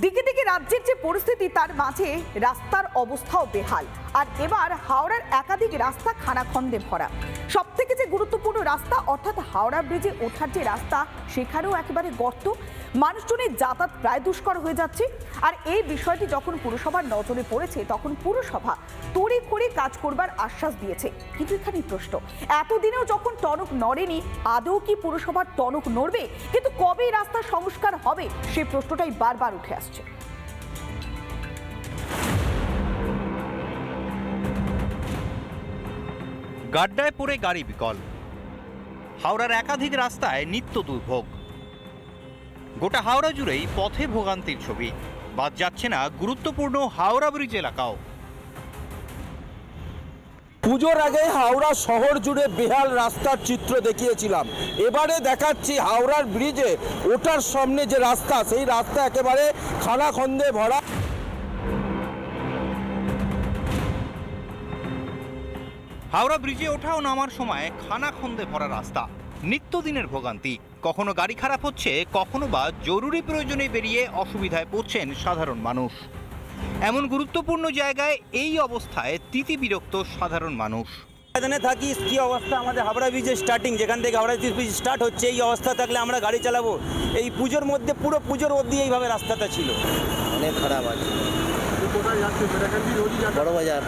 দিকে দিকে রাজ্যের যে পরিস্থিতি, তার মাঝে রাস্তার অবস্থাও বেহাল। আর এবার হাওড়ার একাধিক রাস্তা খানাখন্দে ভরা। সব থেকে যে গুরুত্বপূর্ণ রাস্তা, অর্থাৎ হাওড়া ব্রিজে ওঠার যে রাস্তা, সেখানেও একেবারে গর্ত। মানুষজনের যাতায়াত প্রায় দুষ্কর হয়ে যাচ্ছে। আর এই বিষয়টি যখন পুরসভার নজরে পড়েছে, তখন পুরসভা তড়ি করে কাজ করবার আশ্বাস দিয়েছে। কিন্তু এখানে প্রশ্ন, এতদিনেও যখন টনক নড়েনি, আদৌ কি পুরসভার টনক নড়বে? কিন্তু কবে রাস্তা সংস্কার হবে? সে প্রশ্নটাই বারবার উঠে আসছে। গাড্ডায় পড়ে গাড়ি বিকল। হাওড়ার একাধিক রাস্তায় নিত্য দুর্ভোগ। গোটা হাওড়া জুড়েই পথে ভোগান্তির ছবি। বাদ যাচ্ছে না গুরুত্বপূর্ণ হাওড়া ব্রিজ এলাকাও। পুজোর আগে হাওড়া শহর জুড়ে বেহাল রাস্তার চিত্র দেখিয়েছিলাম। এবারে দেখাচ্ছি হাওড়ার ব্রিজে ওঠার সামনে যে রাস্তা, সেই রাস্তা একেবারে খানাখন্দে ভরা। হাওড়া ব্রিজে ওঠা ও নামার সময় খানাখন্দে ভরা রাস্তা, নিত্যদিনের ভোগান্তি। কখনো গাড়ি খারাপ হচ্ছে, কখনো বা জরুরি প্রয়োজনে বেরিয়ে অসুবিধায় পড়ছেন সাধারণ মানুষ। এমন গুরুত্বপূর্ণ জায়গায় এই অবস্থায় তিতি বিরক্ত সাধারণ মানুষ। এখানে থাকি কি অবস্থা? আমাদের হাবড়া ব্রিজের স্টার্টিং যেখান থেকে হাবড়া ব্রিজ স্টার্ট হচ্ছে এই অবস্থা থাকলে আমরা গাড়ি চালাবো। এই পুজোর মধ্যে পুরো পুজোর অবধি এইভাবে রাস্তাটা ছিল। অনেক খারাপ আছে। বড় বাজার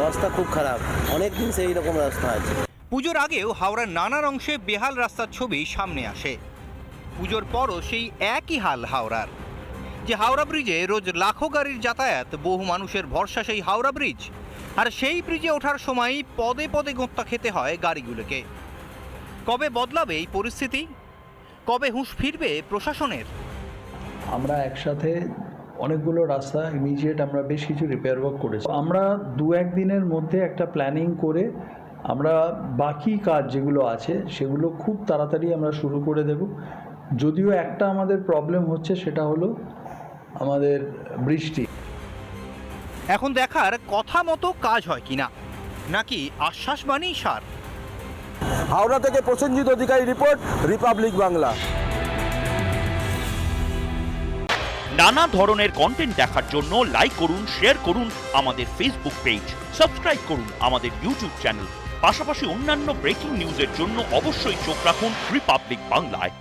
অবস্থা খুব খারাপ। অনেক দিন সেই রকম রাস্তা আছে। পুজোর আগেও হাওড়ার নানান অংশে বেহাল রাস্তার ছবি সামনে আসে। পুজোর পরও সেই একই হাল হাওড়ার। যে হাওড়া ব্রিজে রোজ লাখো গাড়ির যাতায়াত, বহু মানুষের ভরসা সেই হাওড়া ব্রিজ। আর সেই ব্রিজে ওঠার সময় পদে পদে গোত্তা খেতে হয় গাড়িগুলোকে। কবে বদলাবে এই পরিস্থিতি? কবে হুঁশ ফিরবে প্রশাসনের? আমরা একসাথে অনেকগুলো রাস্তা ইমিডিয়েট আমরা বেশ কিছু রিপেয়ার ওয়ার্ক করেছি। আমরা দু এক দিনের মধ্যে একটা প্ল্যানিং করে আমরা বাকি কাজ যেগুলো আছে, সেগুলো খুব তাড়াতাড়ি আমরা শুরু করে দেব। যদিও একটা আমাদের প্রবলেম হচ্ছে, সেটা হলো আমাদের বৃষ্টি। এখন দেখার কথা মতো কাজ হয় কিনা? নাকি আশ্বাস বাণী সার? হাওড়া থেকে প্রসেনজিৎ অধিকারী রিপোর্ট রিপাবলিক বাংলা। নানা ধরনের কন্টেন্ট দেখার জন্য লাইক করুন শেয়ার করুন আমাদের ফেসবুক পেজ সাবস্ক্রাইব করুন আমাদের ইউটিউব চ্যানেল পাশাপাশি অন্যান্য ব্রেকিং নিউজের জন্য অবশ্যই চোখ রাখুন রিপাবলিক বাংলায়